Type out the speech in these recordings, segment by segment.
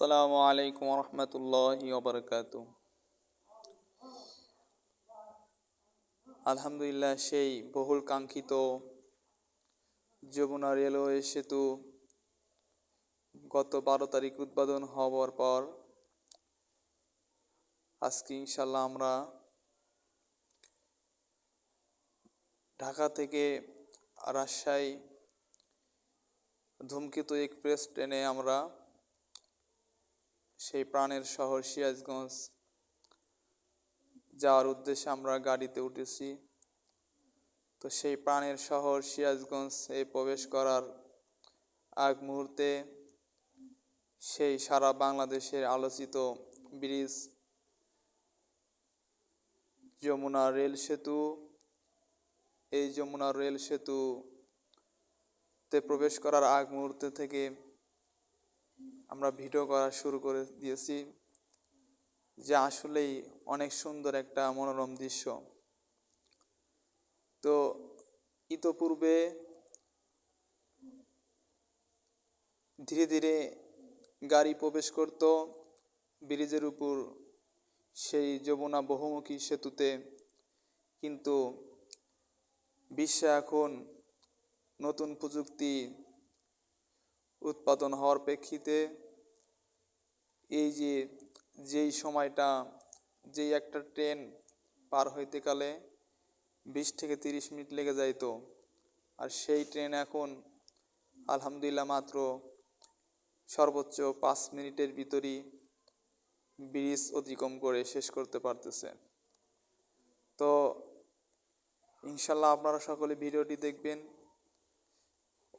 আসসালামু আলাইকুম রহমতুল্লাহি ওবরকাত আলহামদুলিল্লাহ, সেই বহুল কাঙ্ক্ষিত যমুনা রেলওয়ে সেতু গত বারো তারিখ উদ্বোধন হওয়ার পর আজকে ইনশাল্লাহ আমরা ঢাকা থেকে রাজশাহী ধূমকেতু এক্সপ্রেস ট্রেনে আমরা সেই প্রাণের শহর সিরাজগঞ্জ। যাওয়ার উদ্দেশ্যে আমরা গাড়িতে উঠেছি। তো সেই প্রাণের শহর সিরাজগঞ্জ এ প্রবেশ করার আগ মুহূর্তে সেই সারা বাংলাদেশের আলোচিত ব্রিজ, যমুনা রেল সেতু, এই যমুনা রেল সেতুতে প্রবেশ করার আগ মুহূর্তে থেকে আমরা ভিডিও করা শুরু করে দিয়েছি যে আসলেই অনেক সুন্দর একটা মনোরম দৃশ্য। তো ইতোপূর্বে ধীরে ধীরে গাড়ি প্রবেশ করত, ব্রিজের উপর সেই যমুনা বহুমুখী সেতুতে। কিন্তু বিশ্বে এখন নতুন প্রযুক্তি উৎপাদন হওয়ার প্রেক্ষিতে এই যে, যেই সময়টা, যেই একটা ট্রেন পার হইতে কালে বিশ থেকে তিরিশ মিনিট লেগে যাইতো, আর সেই ট্রেন এখন আলহামদুলিল্লাহ মাত্র সর্বোচ্চ পাঁচ মিনিটের ভিতরই ব্রিজ অতিক্রম করে শেষ করতে পারতেছে। তো ইনশাল্লাহ আপনারা সকলে ভিডিওটি দেখবেন।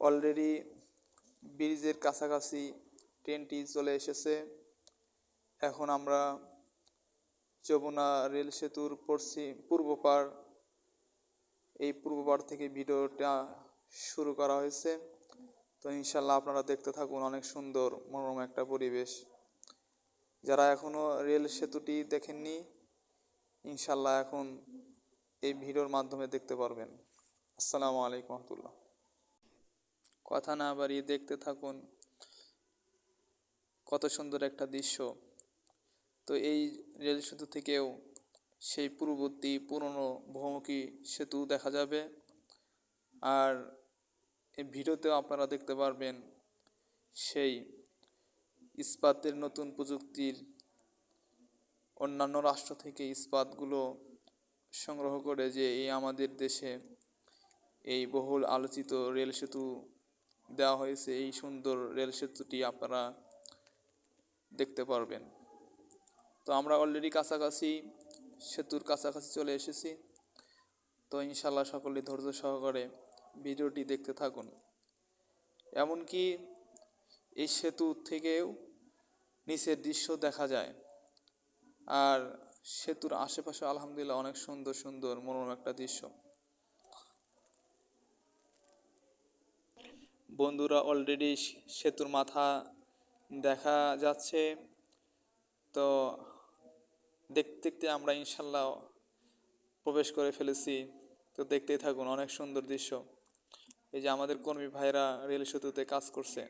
অলরেডি ব্রিজের কাছাকাছি ট্রেনটি চলে এসেছে। এখন আমরা যমুনা রেল সেতুর পশ্চিম পূর্ব পার এই পূর্ব পার থেকে ভিডিওটা শুরু করা হয়েছে। তো ইনশাল্লাহ আপনারা দেখতে থাকুন, অনেক সুন্দর, মনোরম একটা পরিবেশ। যারা এখনও রেল সেতুটি দেখেননি ইনশাল্লাহ এখন এই ভিডিওর মাধ্যমে দেখতে পারবেন। আসসালামু আলাইকুম রহমতুল্লাহ। কথা না বাড়িয়ে দেখতে থাকুন, কত সুন্দর একটা দৃশ্য। তো এই রেল সেতু থেকেও সেই পূর্ববর্তী পুরনো বহুমুখী সেতু দেখা যাবে। আর এই ভিডিওতেও আপনারা দেখতে পারবেন সেই ইস্পাতের নতুন প্রযুক্তির অন্যান্য রাষ্ট্র থেকে ইস্পাতগুলো সংগ্রহ করে যে এই আমাদের দেশে এই বহুল আলোচিত রেল সেতু দেওয়া হয়েছে, এই সুন্দর রেল সেতুটি আপনারা দেখতে পারবেন। তো আমরা অলরেডি কাছাকাছি, সেতুর কাছাকাছি চলে এসেছি। তো ইনশাল্লাহ সকলে ধৈর্য সহকারে ভিডিওটি দেখতে থাকুন। এমনকি এই সেতু থেকেও নিচের দৃশ্য দেখা যায়। আর সেতুর আশেপাশে আলহামদুলিল্লাহ অনেক সুন্দর সুন্দর, মনোরম একটা দৃশ্য। বন্ধুরা অলরেডি সেতুর মাথা দেখা যাচ্ছে। তো দেখতে দেখতে আমরা ইনশাল্লাহ প্রবেশ করে ফেলেছি। তো দেখতেই থাকুন, অনেক সুন্দর দৃশ্য। এই যে আমাদের কর্মী ভাইরা রেল সেতুতে কাজ করছে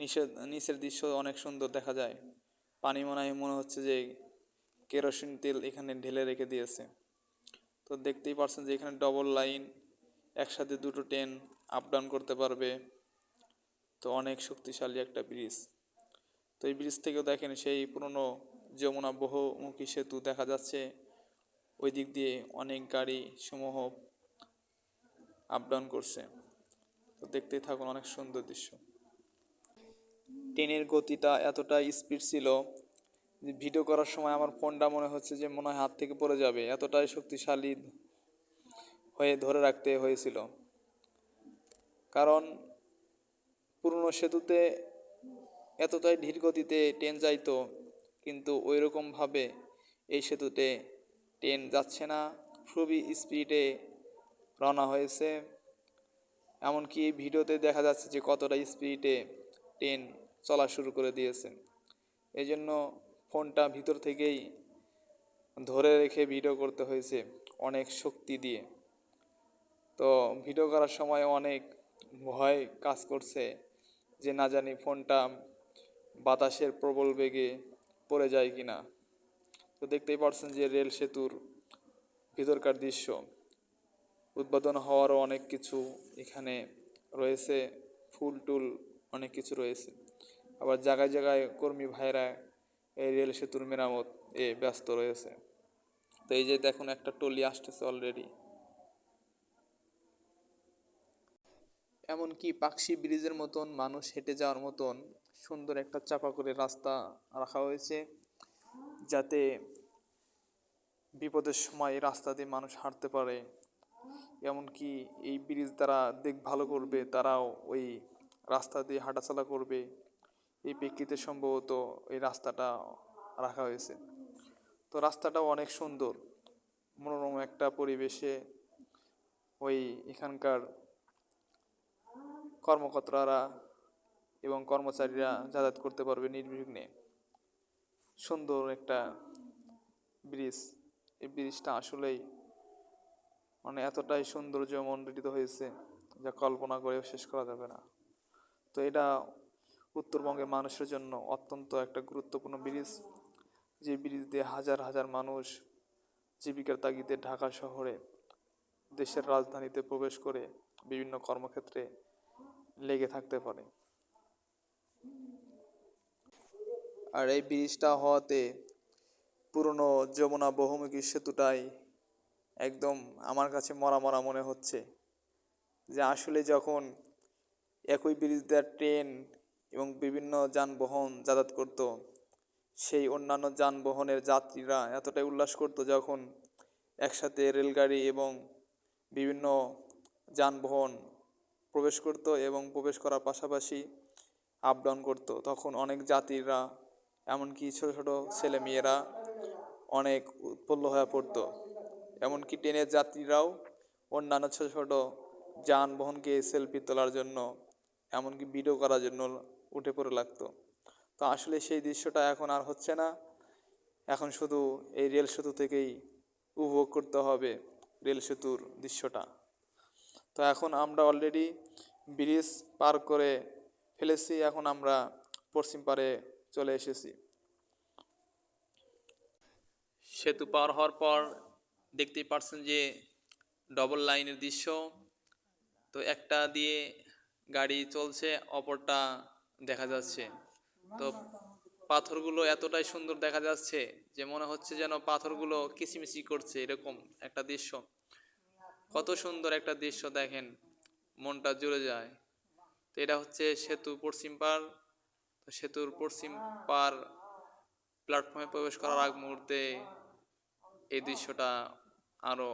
নিচের নিচের দৃশ্য অনেক সুন্দর দেখা যায়। পানি মনে মনে হচ্ছে যে কেরোসিন তেল এখানে ঢেলে রেখে দিয়েছে। তো দেখতেই পারছেন যে এখানে ডবল লাইন একসাথে দুটো ট্রেন আপ ডাউন করতে পারবে। তো অনেক শক্তিশালী একটা ব্রিজ তো এই ব্রিজ থেকেও দেখেন সেই পুরনো যমুনা বহুমুখী সেতু দেখা যাচ্ছে। ওই দিক দিয়ে অনেক গাড়ি সমূহ আপ ডাউন করছে। তো দেখতেই থাকুন অনেক সুন্দর দৃশ্য। ট্রেনের গতিটা এতটা স্পিড ছিল যে ভিডিও করার সময় আমার ফোনটা মনে হচ্ছে যে মনে হয় হাত থেকে পড়ে যাবে। এতটাই শক্তিশালী হয়ে ধরে রাখতে হয়েছিল। কারণ পুরনো সেতুতে এতটাই ধীর গতিতে ট্রেন যাইতো কিন্তু ওই রকমভাবে এই সেতুতে ট্রেন যাচ্ছে না। খুবই স্পিডে রওনা হয়েছে। এমনকি ভিডিওতে দেখা যাচ্ছে যে কতটা স্পিডে ট্রেন চলা শুরু করে দিয়েছে। এই জন্য ফোনটা ভিতর থেকেই ধরে রেখে ভিডিও করতে হয়েছে অনেক শক্তি দিয়ে। তো ভিডিও করার সময় অনেক ভয় কাজ করছে যে না জানি ফোনটা বাতাসের প্রবল বেগে পড়ে যায় কিনা? তো দেখতেই পারছেন যে রেল সেতুর ভিতরকার দৃশ্য। উদ্বোধন হওয়ারও অনেক কিছু এখানে রয়েছে, ফুল টুল অনেক কিছু রয়েছে। আবার জায়গায় জায়গায় কর্মী ভাইরা এই রেল সেতুর মেরামত এ ব্যস্ত রয়েছে। তো এই যে দেখুন, একটা টলি আসতেছে অলরেডি এমনকি পাকশি ব্রিজের মতন, মানুষ হেঁটে যাওয়ার মতন সুন্দর একটা চাপা করে রাস্তা রাখা হয়েছে যাতে বিপদের সময় রাস্তা দিয়ে মানুষ হাঁটতে পারে। এমনকি এই ব্রিজ দ্বারা দেখভালও করবে, তারাও ওই রাস্তা দিয়ে হাঁটাচলা করবে। এই প্রেক্ষিতে সম্ভবত এই রাস্তাটা রাখা হয়েছে। তো রাস্তাটাও অনেক সুন্দর, মনোরম একটা পরিবেশে ওই এখানকার কর্মকর্তারা এবং কর্মচারীরা যাতায়াত করতে পারবে নির্বিঘ্নে। সুন্দর একটা ব্রিজ এই ব্রিজটা আসলেই মানে এতটাই সৌন্দর্য মণ্ডিত হয়েছে যা কল্পনা করেও শেষ করা যাবে না। তো এটা উত্তরবঙ্গের মানুষের জন্য অত্যন্ত একটা গুরুত্বপূর্ণ ব্রিজ যে ব্রিজ দিয়ে হাজার হাজার মানুষ জীবিকার তাগিদে ঢাকা শহরে দেশের রাজধানীতে প্রবেশ করে বিভিন্ন কর্মক্ষেত্রে লেগে থাকতে পারে। আর এই ব্রিজটা হওয়াতে পুরনো যমুনা বহুমুখী সেতুটাই একদম আমার কাছে মরা মরা মনে হচ্ছে যে আসলে যখন একই ব্রিজ দেওয়ার ট্রেন এবং বিভিন্ন যানবাহন যাতায়াত করতো, সেই অন্যান্য যানবাহনের যাত্রীরা এতটাই উল্লাস করতো যখন একসাথে রেলগাড়ি এবং বিভিন্ন যানবাহন প্রবেশ করতো এবং প্রবেশ করার পাশাপাশি আপ ডাউন করতো। তখন অনেক যাত্রীরা এমনকি ছোটো ছোটো ছেলে মেয়েরা অনেক উৎফুল্ল হয়ে পড়তো। এমনকি ট্রেনের যাত্রীরাও অন্যান্য ছোটো ছোটো যানবাহনকে সেলফি তোলার জন্য, এমনকি ভিডিও করার জন্য উঠে পড়ে লাগতো। তো আসলে সেই দৃশ্যটা এখন আর হচ্ছে না। এখন শুধু এই রেল সেতু থেকেই উপভোগ করতে হবে রেল সেতুর দৃশ্যটা। তো এখন আমরা অলরেডি ব্রিজ পার করে ফেলেছি। এখন আমরা পশ্চিম পারে চলে এসেছি। সেতু পার হওয়ার পর দেখতেই পারছেন যে ডবল লাইনের দৃশ্য। তো একটা দিয়ে গাড়ি চলছে, অপরটা দেখা যাচ্ছে। তো পাথরগুলো এতটাই সুন্দর দেখা যাচ্ছে যে মনে হচ্ছে যেন পাথরগুলো কিচিমিচি করছে এরকম একটা দৃশ্য। কত সুন্দর একটা দৃশ্য দেখেন, মনটা জুড়ে যায়। তো এটা হচ্ছে সেতু পশ্চিম তো সেতুর পশ্চিম পার প্ল্যাটফর্মে প্রবেশ করার আগ মুহূর্তে এই দৃশ্যটা আরও